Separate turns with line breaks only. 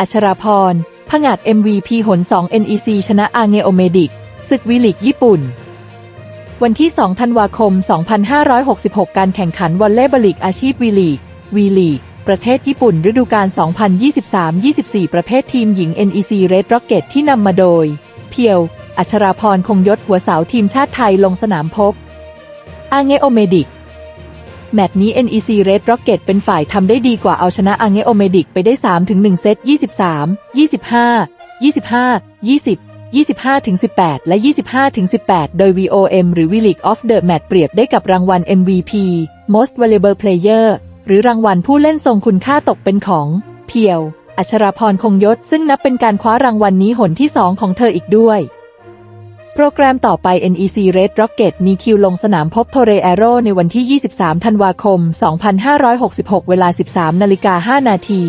อัชราพรผงาด MVP หน 2 NEC ชนะอาเงโอเมดิกศึกวีลิกญี่ปุ่น วันที่ 2 ธันวาคม 2566 การแข่งขันวอลเลย์บอลลีกอาชีพวีลีกวีลีกประเทศญี่ปุ่นฤดูกาล 2023-24 ประเภททีมหญิง NEC Red Rocket ที่นำมาโดย เพียว อัชราพรคงยศหัวเสาทีมชาติไทยลงสนามพบ อาเงโอเมดิก แมตช์นี้ NEC Red Rocket เป็นฝ่ายทำได้ดีกว่าเอาชนะอาเงโอเมดิกไปได้ 3-1 เซต 23 25 25 20 25-18 และ 25-18 โดย VOM หรือ V League of the Match เปรียบได้กับรางวัล MVP Most Valuable Player หรือรางวัลผู้เล่นทรงคุณค่าตกเป็นของ เพียว อัชราพรคงยศ ซึ่งนับเป็นการคว้ารางวัลนี้หนที่2ของเธออีกด้วย โปรแกรมต่อไป NEC Red Rocket มีคิวลงสนามพบโทเรแอโรในวันที่ 23 ธันวาคม 2566 เวลา 13 นาฬิกา 5 นาที